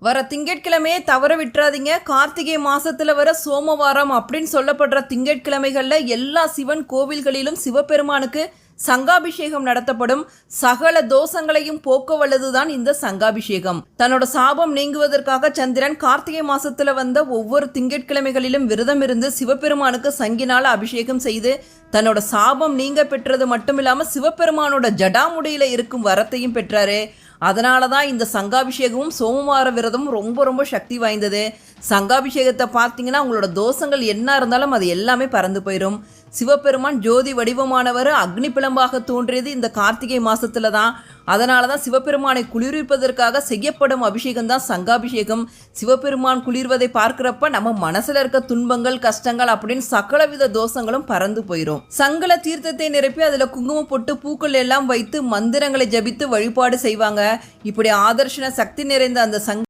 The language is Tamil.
வர திங்கட்கிழமையே தவற விட்டுறாதீங்க. கார்த்திகை மாசத்துல வர சோமவாரம் அப்படின்னு சொல்லப்படுற திங்கட்கிழமைகள்ல எல்லா சிவன் கோவில்களிலும் சிவபெருமானுக்கு சங்காபிஷேகம் நடத்தப்படும். சகல தோஷங்களையும் போக்க வல்லதுதான் இந்த சங்காபிஷேகம். தன்னோட சாபம் நீங்குவதற்காக சந்திரன் கார்த்திகை மாசத்துல வந்த ஒவ்வொரு திங்கட்கிழமைகளிலும் விரதம் இருந்து சிவபெருமானுக்கு சங்கினால அபிஷேகம் செய்து தன்னோட சாபம் நீங்க பெற்றது மட்டும் இல்லாமல் சிவபெருமானோட ஜடாமுடியில் இருக்கும் வரத்தையும் பெற்றாரு. அதனால தான் இந்த சங்காபிஷேகமும் சோமவார விரதமும் ரொம்ப ரொம்ப சக்தி வாய்ந்தது. சங்காபிஷேகத்தை பார்த்தீங்கன்னா உங்களோட தோஷங்கள் என்ன இருந்தாலும் அது எல்லாமே பறந்து போயிடும் சிவபெருமான் ஜோதி வடிவமானவர் அக்னி பிளம்பாக தோன்றியது இந்த கார்த்திகை மாசத்துல தான் அதனால தான் சிவபெருமானை குளிர்விப்பதற்காக செய்யப்படும் அபிஷேகம் தான் சங்காபிஷேகம். சிவபெருமான் குளிர்வதை பார்க்கிறப்ப நம்ம மனசுல இருக்க துன்பங்கள் கஷ்டங்கள் அப்படின்னு சகலவித தோஷங்களும் பறந்து போயிடும் சங்கல தீர்த்தத்தை நிரப்பி அதுல குங்குமம் போட்டு பூக்கள் எல்லாம் வைத்து மந்திரங்களை ஜபித்து வழிபாடு செய்வாங்க. இப்படி ஆதர்ஷன சக்தி நிறைந்த அந்த சங்க